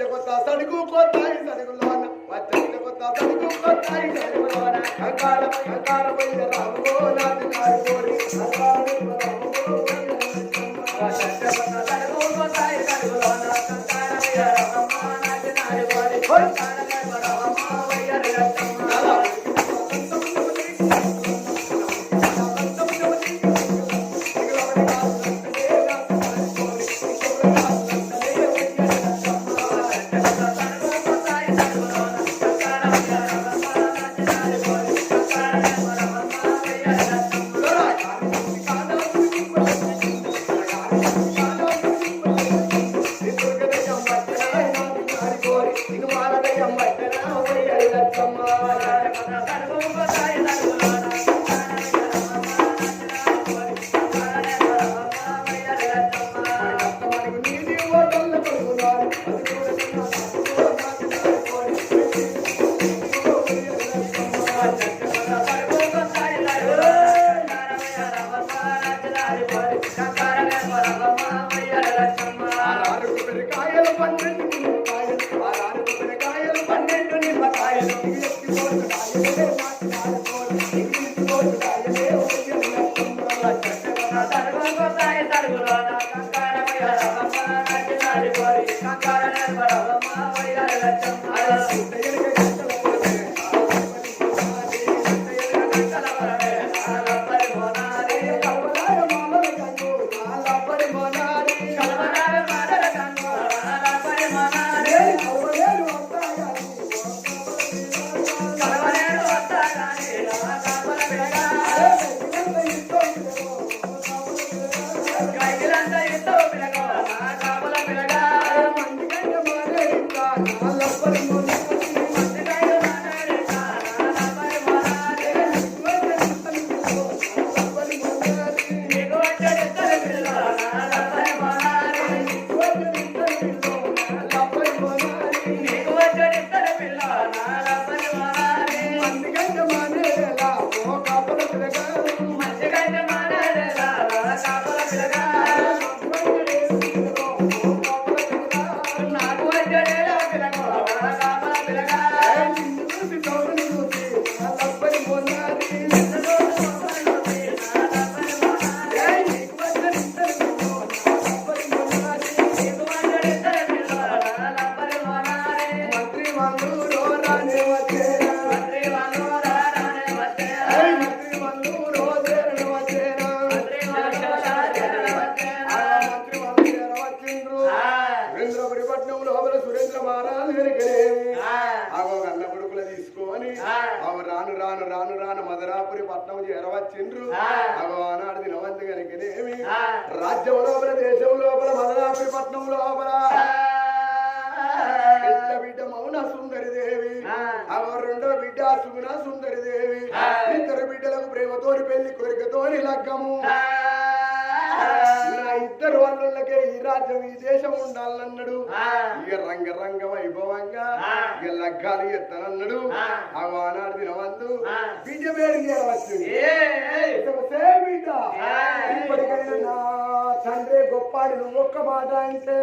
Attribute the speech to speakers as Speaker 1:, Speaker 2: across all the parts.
Speaker 1: వచ్చే కొత్త సడుగు కొత్త సడుగులోన వచ్చే కొత్త సడుగు కొత్త సడుగులోన కంకార కంకార పోయిన రాములో నాటి నాడు కోరి సర్వోపదాయ సర్వోపదాయ మంత్రి కనుకనేమి రాజ్యం లోపల దేశం లోపల మధురాపురి పట్నం లోపల పెద్ద బిడ్డ మౌన సుందరి దేవి అగో రెండో బిడ్డ సుగుణ సుందరి దేవి ఇద్దరు బిడ్డలకు ప్రేమతోని పెళ్ళి కోరికతోని లగ్గము. నా ఇద్దరు వాళ్ళకే ఈ రాజ్యం ఈ దేశం ఉండాలన్నాడు. ఇక రంగ రంగ వైభవంగా ఇక లగ్గాలు ఎత్తనన్నాడు. ఆ. ఆనాడు దినవంతు బిడ్డ పేరు చేరవచ్చు ఇప్పటికైనా నా తండ్రి గొప్పాడు నువ్వు ఒక్క మాట అంటే.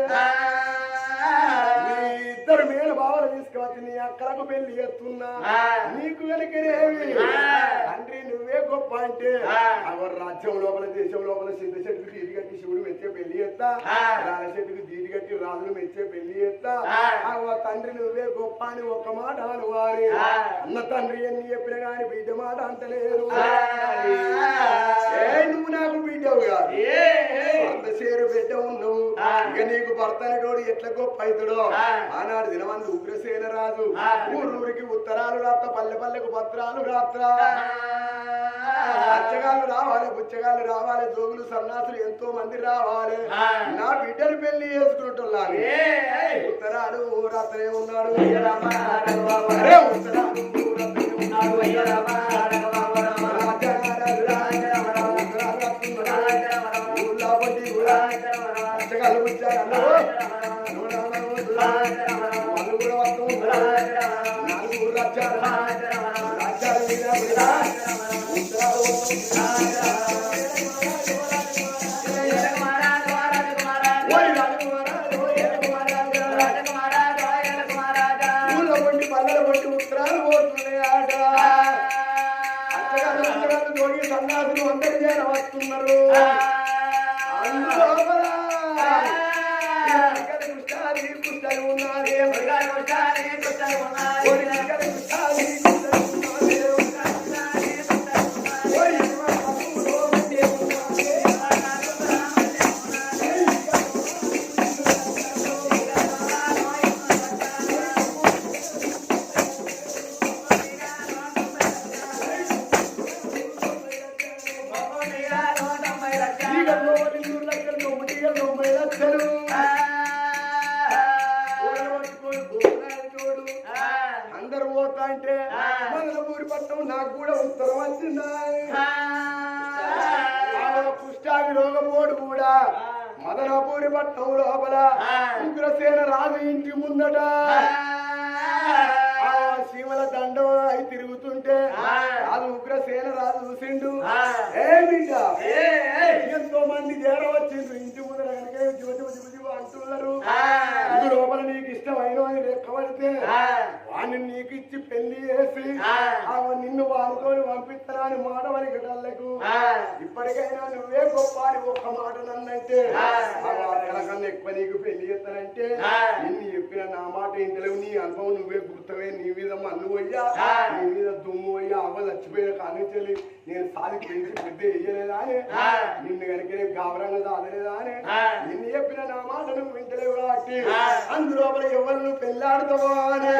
Speaker 1: ఇద్దరు మేలు బావలు తీసుకువచ్చి నీ అక్కలకు పెళ్ళి చేస్తున్నా. నీకు వెనకనేవి తండ్రి నువ్వే గొప్ప అంటే అవర్ రాజ్యం లోపల దేశం లోపల సిద్ధ చెట్టుకు దీది కట్టి శివుడు మెచ్చే పెళ్ళి చేస్తా. రాల చెట్టుకు దీది కట్టి రాజులు మెచ్చే పెళ్ళి చేస్తా. తండ్రి నువ్వే గొప్ప అని ఒక మాట అనువారి. అన్న తండ్రి ఎన్ని చెప్పిన గాని బిడ్డ మాట అంటలేదు. ఏ నువ్వు నాకు బిడ్డవు కాదు. చేరు బిడ్డ ఉన్నావు. ఇక నీకు భర్త అనేటోడు ఎట్ల గొప్ప అవుతాడో. ఆనాడు దినమంది ఉగ్రసేన రాజు ఊరూరికి ఉత్తరాలు రాత్ర పల్లె పల్లెకు పత్రాలు రాత్ర. అచ్చగాళ్ళు రావాలి బుచ్చగాళ్ళు రావాలి జోగులు సన్నాసులు ఎంతో మంది రావాలి. నా బిడ్డలు పెళ్ళి చేసుకుంటున్నాను ఉత్తరాలు రాత్రే ఉన్నాడు. అరే ఉత్తరాలు రాత్రే ఉన్నాడు రాజారాజు రాజారాజు రాజ్యాలు ఉగ్రసేన రాజు ఇంటి ముందట. శివల దండం అయి తిరుగుతుంటే రాజు ఉగ్రసేన రాజు చూసిండు. ఎంతో మంది చేర వచ్చిండ్రు. ఇంటి ముందర కనుక జివ జివ జివ జివ అంటున్నారు. ఇందు లోపల నీకు ఇష్టమైన అని రెక్కబడితే వాడిని నీకు ఇచ్చి పెళ్ళి చేసి నిన్ను వారితో పంపిస్తానని మాట వలిగటల్లకు ఇప్పటికైనా నువ్వే గొప్ప అని ఒక్క మాట నన్నంటే ఎక్కువ నీకు పెళ్ళి చేస్తానంటే నిన్ను చెప్పిన నా మాట ఇంతలేవు నీ అనుభవం నువ్వే గుర్తవే నీ మీద మన్ను పోయ్యా. నీ మీద దుమ్ము పోయ్యా అవ్వ చచ్చిపోయిన కానించాలి నేను సాలి పెంచి పెద్ద వేయలేదా అని. నిన్ను కనుక గాబరంగా చాలలేదా అని. నిన్ను చెప్పిన నా మాట నువ్వు వింటలేవు కాబట్టి అందులోపల ఎవరు నువ్వు పెళ్ళాడుతావో అని.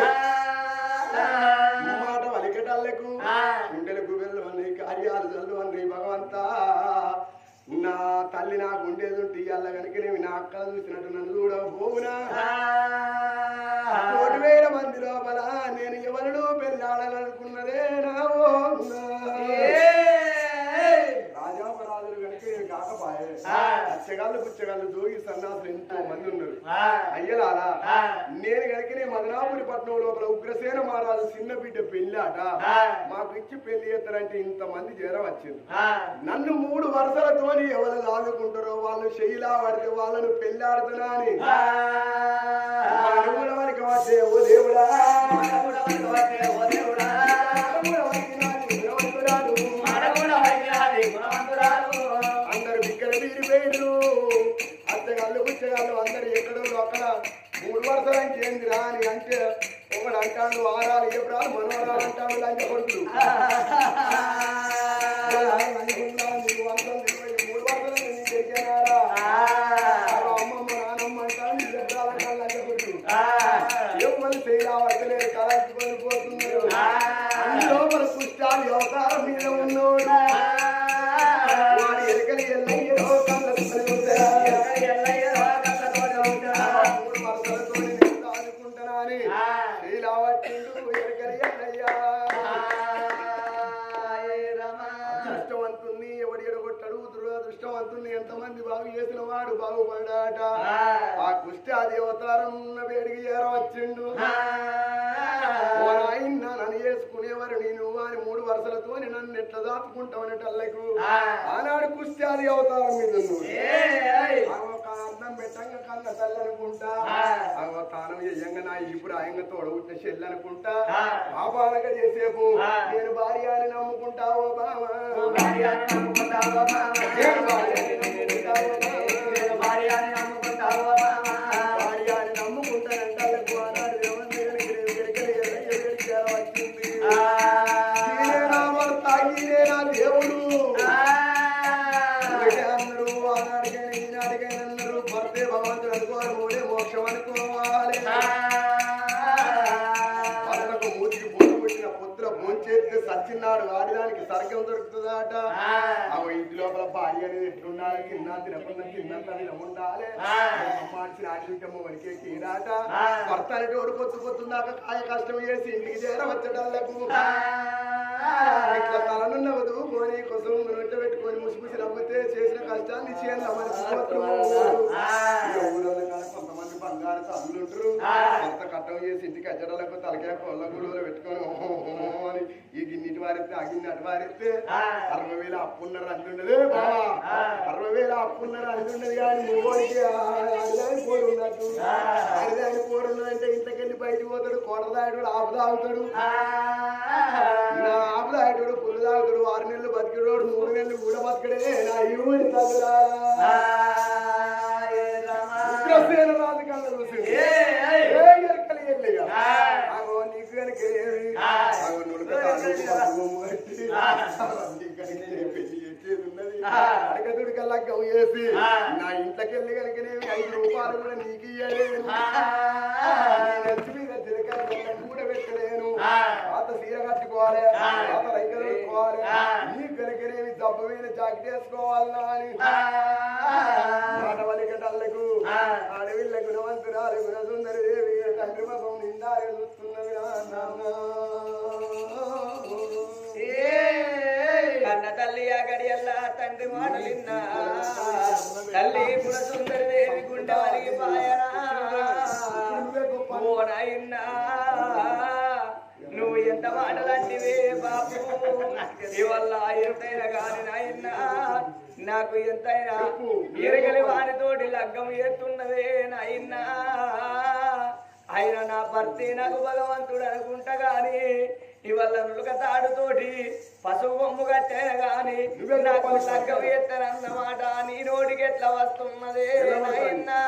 Speaker 1: మాట వలికటాలకు నా తల్లి నాకు ఉండేది ఉంటే ఇవాళ కనుక నేను నా అక్కలు చూసినట్టు నన్ను చూడబోవునా? కోటి వేల మంది లోపల నేను ఎవరినో పెళ్ళాడాలనుకున్నదే నా రాజాపరాజులు కనుక నేను కాకపాయే. అచ్చగాళ్ళు పుచ్చగాళ్ళు జోగి సన్నాసులు ఎంతో మంది ఉన్నారు. అయ్యలారా నేను నేను మదనాపురి పట్నం లోపల ఉగ్రసేన మహారాజు చిన్న బిడ్డ పెళ్ళాట. మాకు ఇచ్చి పెళ్ళి చేస్తారంటే ఇంత మంది చేర వచ్చింది నన్ను మూడు వరుసలతోని ఎవరు లాదుకుంటారో వాళ్ళు శైలా పడితే వాళ్ళను పెళ్ళాడుతున్నా అని. వచ్చే ఓ దేవుడా. పుచ్చగాళ్ళు అందరు ఎక్కడో అక్కడ మూడు వరుసలు అంటే ఏందిరా అని అంటే ఒకడు అంటాడు వారాలు ఏ ప్రాలు మనవరాలు అంటాడు లంచ కొడుకులు అవతారం ఉన్న వేడికి చేరవచ్చిండు. నన్ను చేసుకునేవారు నేను వారి మూడు వరుసలతో నన్ను ఎట్లా దాచుకుంటామనేటల్లకు ఆనాడు కుష్టి అది అవతారం మీద అన్నం పెట్టంగా కన్న తల్లనుకుంటా ఆమె తానం చెయ్యంగా నా ఇప్పుడు ఆయన తోడగుట్టిన చెల్లి అనుకుంటా. పాపానక చేసేపు నేను భార్య అని నమ్ముకుంటా ఓ బావ. నేను భార్య అని నమ్ముకుంటావో వనికే కీరాట భర్త అనేటోడు పొత్తు పొత్తుందాక కాయ కష్టం చేసి ఇంటికి చేరవచ్చడాలకు ఇట్లా తలనున్న వధువు కోని కోసం నొట్ట పెట్టుకొని ముసిముసి నవ్వితే చేసిన కష్టాన్ని చేయాలి కొంతమంది బంగారు తల్లులు ఉంటారు భర్త కట్టం చేసి ఇంటికి అచ్చడలకు తలకాయ కొల్ల గుడువులు పెట్టుకొని తాగింది అటువారిస్తే అరవై వేల అప్పున్న రాజు అరవై వేల అప్పున్న రాజు కానీ మూవోడికి అడిదాని పోరు ఉన్నట్టు. అడిదాని పోరు ఉన్నదంటే ఇంతకెళ్ళి బయటకు పోతాడు? కోడ ఆపు తాగుతాడు. ఆపు తాగేటోడు పుల్లు తాగుతాడు ఆరు నెలలు బతికేటోడు మూడు నెలలు కూడా బతికడే నా యువని తగురా రాజు కళ్ళ చూసి నీకు కనుక నుడుక ఉన్నది అడగదుడి
Speaker 2: కల్లా గౌ చేసి
Speaker 1: నా ఇంట్లోకి వెళ్ళి కనుకనేమి ఐదు రూపాయలు కూడా నీకు ఇయ్యలేదు కూడా పెట్టలేను. పాత సీర కట్టుకోవాలి పాత రైకలు పెట్టుకోవాలి నీకు కనుకనేమి దెబ్బ మీద జాకెట్ వేసుకోవాలన్నా అని
Speaker 3: ఇవల్ల ఎంతైనా కాని నాయన్నా నాకు ఎంతైనా ఎరగలి వారితోటి లగ్గం ఎత్తున్నదే నాయన్నా ఆయన నా భర్తే నాకు భగవంతుడు అనుకుంటా గాని ఇవల్ల నులక తాడుతోటి పసుపు బొమ్ము కట్టాను గాని నాకు లగ్గం ఎత్తనన్నమాట. నీ నోటికి ఎట్లా వస్తున్నదే నాయన్నా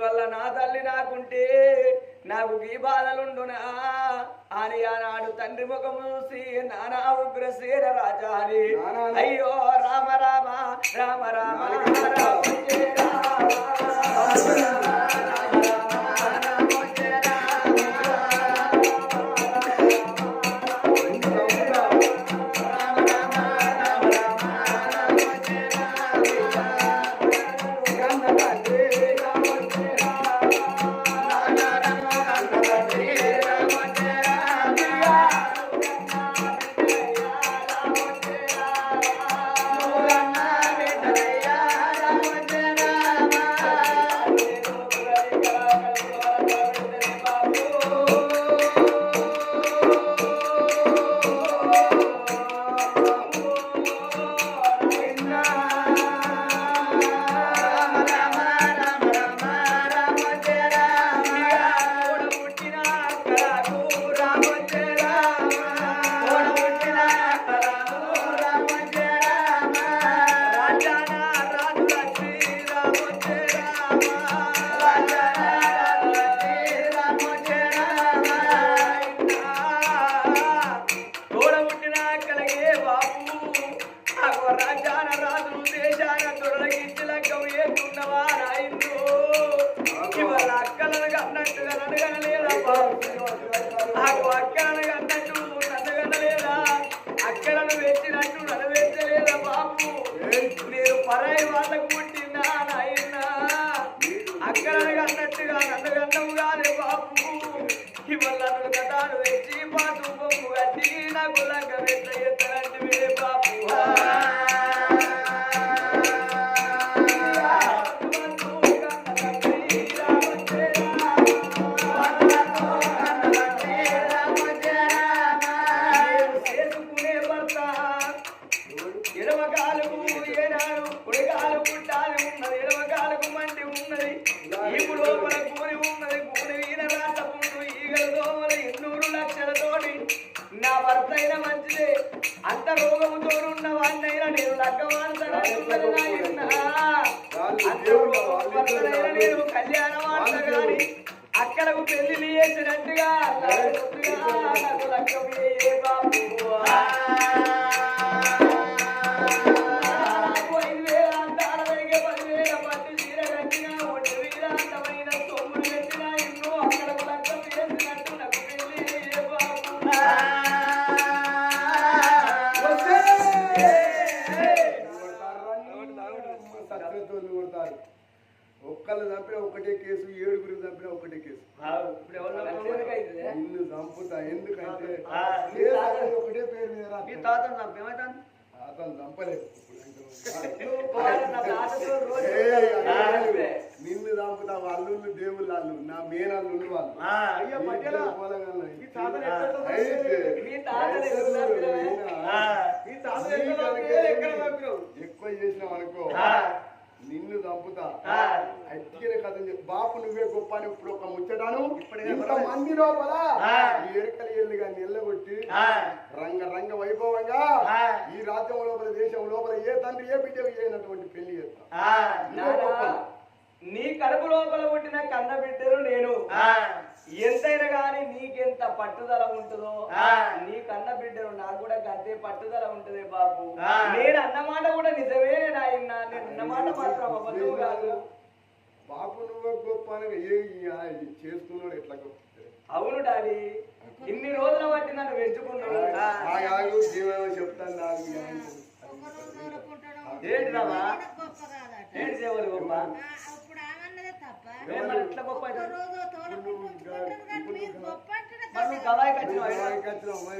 Speaker 3: ఇవల్ల నా తల్లి నాకుంటే నాకు ఈ బాధలుండునా అని ఆనాడు తండ్రి ముఖం చూసి నానా ఉగ్రసేన రాజా అని అయ్యో రామ రామ రామ రామ రామ
Speaker 1: ఒక్కళ్ళు చంపిన ఒకటే కేసు ఏడుగురు చంపిన ఒకటే కేసు. నిన్ను చంపుతా ఎందుకంటే ఒకటే పేరు మీద.
Speaker 3: తాతను చంపేమైతాను
Speaker 1: అతను చంపలేదు నిన్ను చంపుతా వాళ్ళు దేవుళ్ళు వాళ్ళు. నా మేనల్లు వాళ్ళు. తాతను
Speaker 3: తాతను
Speaker 1: తాతను? ఎక్కువ చేసినావు అనుకో.
Speaker 2: ఆ.
Speaker 1: నిన్ను చంపుతా. అట్టిన కథ. బాపు నువ్వే గొప్ప అని ఇప్పుడు ఒక ముచ్చటాను మంది లోపల ఎరకలి ఎల్లుగా నిల్లగొట్టి. రంగ రంగ వైభవంగా. ఈ రాజ్యం లోపల దేశం లోపల ఏ తండ్రి ఏ బిడ్డ చేయనటువంటి పెళ్ళి చేస్తా.
Speaker 3: నీ కడుపు లోపల పుట్టిన కన్న బిడ్డను నేను. ఎంతైనా గాని నీకెంత పట్టుదల ఉంటుందో నీ కన్న బిడ్డను నాకు కూడా గంతే పట్టుదల ఉంటుంది బాబు. నేను అన్నమాట కూడా నిజమే నాయన. నేను అన్నమాట మాత్రం అబద్ధం కాదు.
Speaker 1: బాపు నువ్వు గొప్ప చేస్తున్నాడు ఎట్లా గొప్ప
Speaker 3: అవును డాడీ. ఇన్ని రోజుల బట్టి నన్ను పెంచుకున్నాడు
Speaker 1: చెప్తాను.
Speaker 3: ఏంటి
Speaker 2: కాదట.
Speaker 3: ఏంటి దేవుడు గొప్ప
Speaker 2: ఆ, అప్పుడు ఆమన్నదే తప్ప
Speaker 3: ఏం మరి
Speaker 1: ఆయన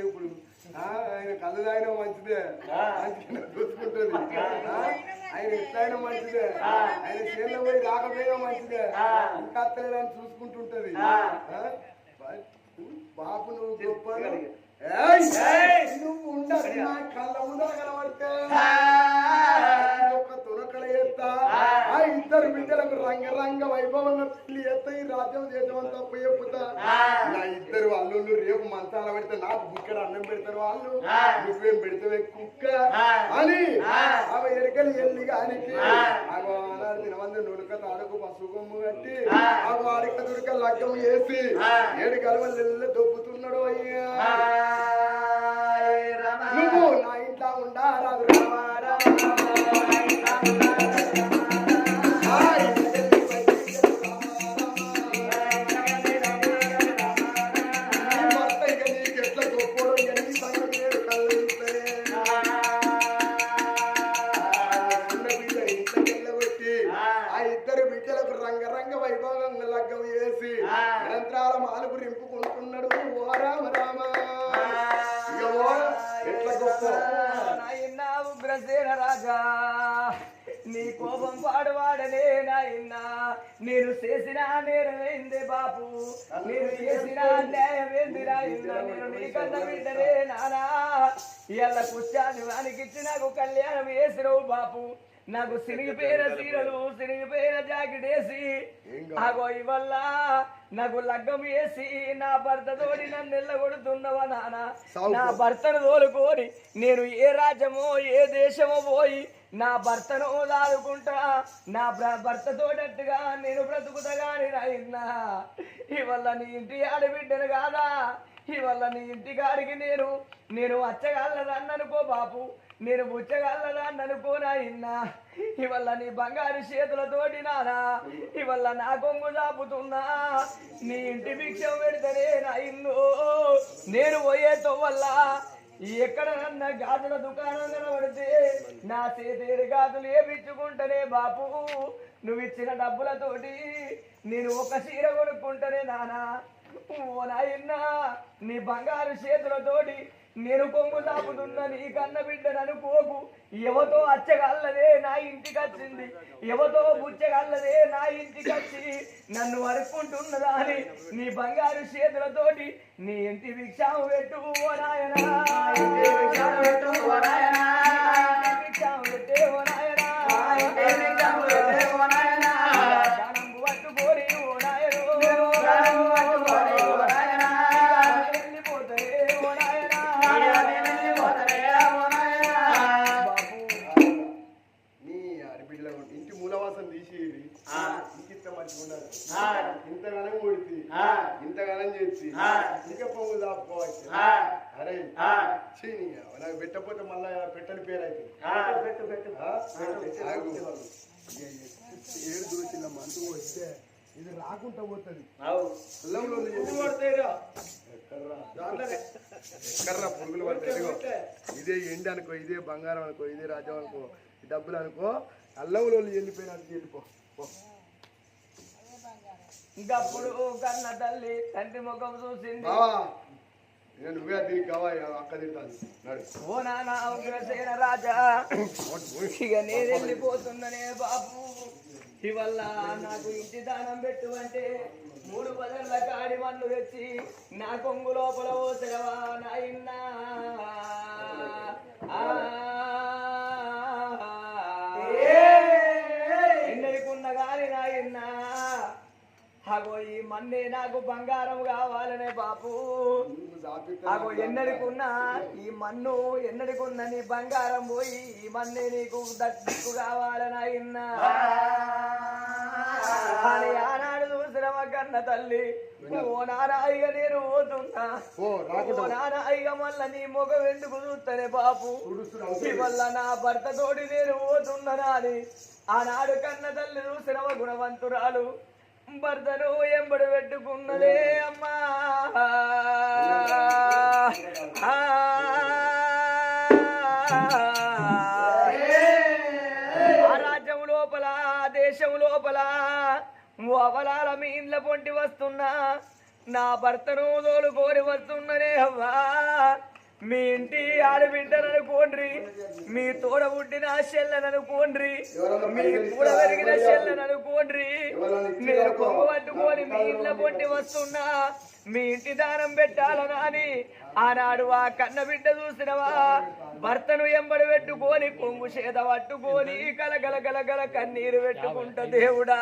Speaker 1: ఇప్పుడు ఆ, ఆయన కళ్ళు తాగినా మంచిదే. మంచిగా చూసుకుంటుంది. ఆ, ఆయన ఎట్లయినా మంచిదే. ఆయన చేతిలో పోయి రాకపోయినా మంచిదే. ఇంకా అత్తలేదని చూసుకుంటుంటది. ఆ? బా- బాపు నువ్వు గొప్ప! నువ్వు. ఉండదు నా కళ్ళ ముందర కనబడితే. ఆ ఇద్దరు బిడ్డలకు రంగరంగ వైభవంగా పెళ్ళి ఎత్తా ఈ రాజ్యం దేశం తప్పు చెప్పుతా నా ఇద్దరు అల్లుళ్ళు రేపు మంచాల పెడితే నాకు బుక్కడ అన్నం పెడతారు వాళ్ళు. నువ్వేం పెడతావే కుక్క. అని ఆమె ఎరకలి ఎల్లి ఆగో ఆనాడు దినవంద నుడక తాడుకు పసుగొమ్ము కట్టి ఆగో ఆడిక దుడక లగ్గం వేసి ఏడు కలవలు దొబ్బుతున్నాడు అయ్యా. నువ్వు నా ఇంట్లో ఉండా రాదు
Speaker 3: బాపు నేను చేసిన న్యాయమేంది నాయనా నేను ఇవాళ కుచ్చాని వానికిచ్చి నాకు కళ్యాణం వేసినవు బాపు నాకు సిరిగిపోయిన సీరలు సిరిగిపోయిన జాకెట్ వేసి ఆగో ఇవల్ల నాకు లగ్గం వేసి నా భర్త తోడి నన్ను ఎల్లగొడుతున్నవా నాన్న నా భర్తను తోలుకొని నేను ఏ రాజ్యమో ఏ దేశమో పోయి నా భర్తను దాదుకుంటా నా భ- భర్త తోడట్టుగా నేను బ్రతుకుతగాని రాయిన్నా ఇవల్ల నీ ఇంటి ఆడబిడ్డను కాదా? ఇవల్ల నీ ఇంటి గారికి నేను నేను అచ్చగలదాన్ని అనుకో బాపు నేను బుచ్చగలదాన్ని అనుకో నాయన్నా ఇవల్ల నీ బంగారు చేతులతోటి నానా ఇవల్ల నా కొంగు చాపుతున్నా. నీ ఇంటి భిక్షం పెడితేనే నా ఇల్లు నేను పోయేతో వల్ల ఎక్కడనన్నా గాజుల దుకాణం కనబడితే నా చేతి గాజులు ఏపించుకుంటేనే బాపు. నువ్వు ఇచ్చిన డబ్బులతోటి నేను ఒక చీర కొనుక్కుంటేనే నానా. ఓ నాయన్నా నీ బంగారు చేతులతోటి నేను కొంగు సాపుతున్న నీ కన్న బిడ్డనను అనుకోకు. ఎవతో అచ్చగల్లదే నా ఇంటికి వచ్చింది. ఎవతో బుచ్చగల్లదే నా ఇంటికి వచ్చి నన్ను వరుకుంటున్నదా అని నీ బంగారు చేతులతోటి నీ ఇంటి భిక్షాము పెట్టు ఓ నాయనా. పెట్టు ఓ నాయనా.
Speaker 1: ఏడు దోచిన మందు వస్తే ఇది రాకుండా పోతుంది. ఎక్కడ్రా? పురుగులు పడతాయి. ఇదే ఎండి అనుకో ఇదే బంగారం అనుకో ఇదే రాజ్యం అనుకో డబ్బులు అనుకో అల్లంలో వెళ్ళిపోయినట్టు వెళ్ళిపో. పో.
Speaker 3: ఇంకప్పుడు కన్న తల్లి తండ్రి ముఖం చూసింది.
Speaker 1: నేను నువ్వే దీనికి కావాలి అక్క తింటాను నడు
Speaker 3: ఓ నాన్న ఉగ్రసేన రాజా. ఇక నేను వెళ్ళిపోతుందనే బాబు. ఇవల్ల నాకు ఇంటి దానం పెట్టు అంటే మూడు పదర్ల కాడి మన్ను తెచ్చి నా కొంగు లోపల ఓసరవా నాయన్నా. ఎన్నడికున్న గాని నాయన్నా. అగో ఈ మన్నే నాకు బంగారం కావాలనే బాపు. అగో ఎన్నడికున్నా ఈ మన్ను ఎన్నడికున్న నీ బంగారం పోయి ఈ మన్నే నీకు దక్కు కావాలని అయినా. అని ఆనాడు చూసిన కన్న తల్లి ఓ నారాయిగా నేను పోతున్నా.
Speaker 1: ఓ
Speaker 3: నారాయిగా మళ్ళా నీ ముఖం ఎందుకు చూస్తేనే బాపు? వల్ల నా భర్త తోడి నేను పోతున్నా అని ఆనాడు కన్న తల్లి చూసిన గుణవంతురాలు భర్తను ఎంబడి పెట్టుకున్నదే అమ్మా ఆ. రాజ్యం లోపల దేశం లోపల అవలాల మీ ఇండ్ల పొంటి వస్తున్నా నా భర్తను తోలుకోరి వస్తున్ననే అవ్వా మీ ఇంటి ఆడబిడ్డను అనుకోండ్రి మీ తోడ పుట్టిన చెల్లెను అనుకోండ్రి మీ కూడ పెరిగిన చెల్లెను అనుకోండ్రి నేను కొమ్ము పట్టుకొని మీ ఇండ్ల పొంటి వస్తున్నా. మీ ఇంటి దానం పెట్టాలని అని ఆనాడు ఆ కన్న బిడ్డ చూసినవా? భర్తను ఎంబడి పెట్టుకొని కొంగు చేత పట్టుకొని కలగల గలగల కన్నీరు పెట్టుకుంటా దేవుడా.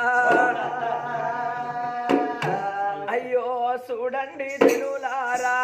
Speaker 3: అయ్యో చూడండి జనులారా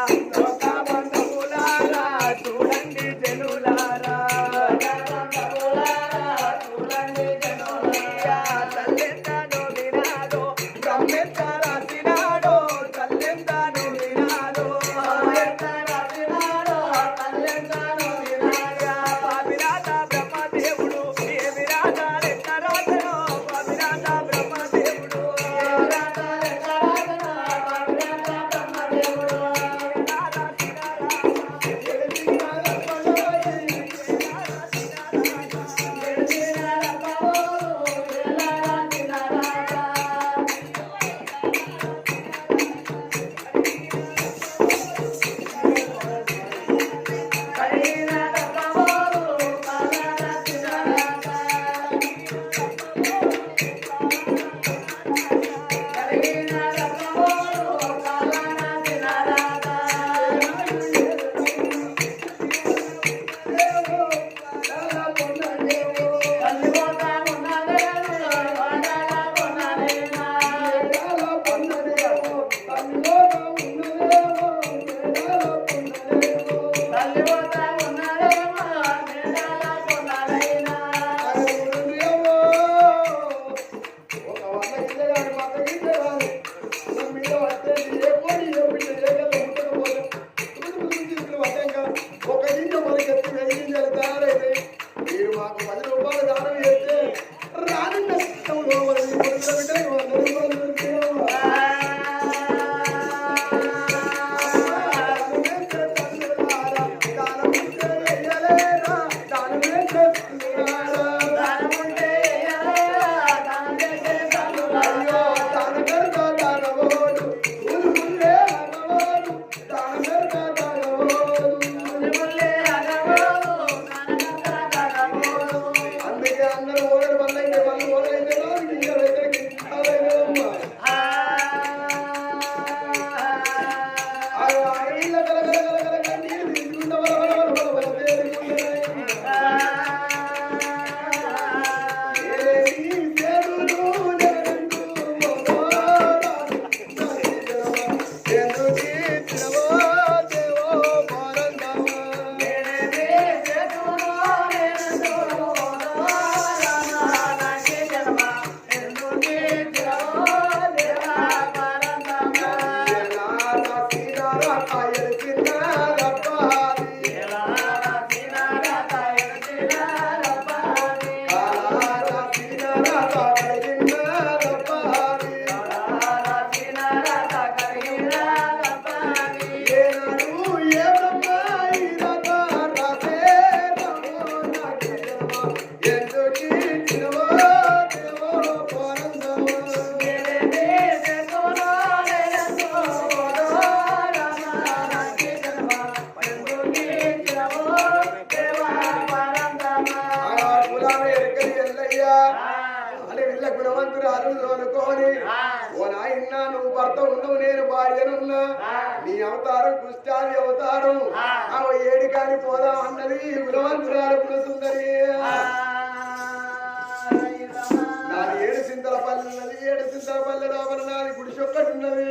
Speaker 1: నాది ఏడు సింతల పల్లె ఏడు సింతల పల్లె లోపల నాది గుడిసె ఒక్కటి ఉన్నది.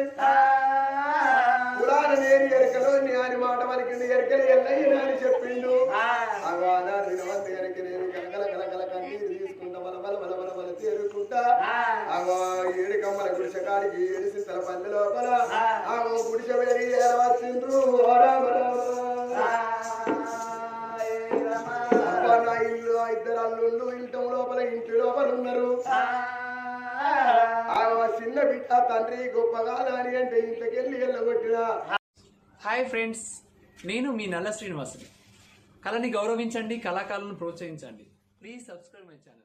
Speaker 1: నేరి ఎరకలో జ్ఞాని మాట మనకి ఎరకలు ఎల్లయ్య నాని చెప్పిండు. అవానా దినవంత ఎరక నేను గలగల గలగల కన్నీరు తీసుకుంటా బల బల బల బల బల తేరుకుంటా. అగో ఏడు కాడికి పల్లె లోపల. ఆ గుడిసె వేడి ఏడవచ్చిండ్రు రామ రామ. బిడ్డ తండ్రి గొప్పగా అంటే ఇంట్లోకెళ్ళి వెళ్ళగొట్టినా.
Speaker 4: హాయ్ ఫ్రెండ్స్ నేను మీ నల్ల శ్రీనివాసుని. కళని గౌరవించండి కళాకారులను ప్రోత్సహించండి. Please subscribe my channel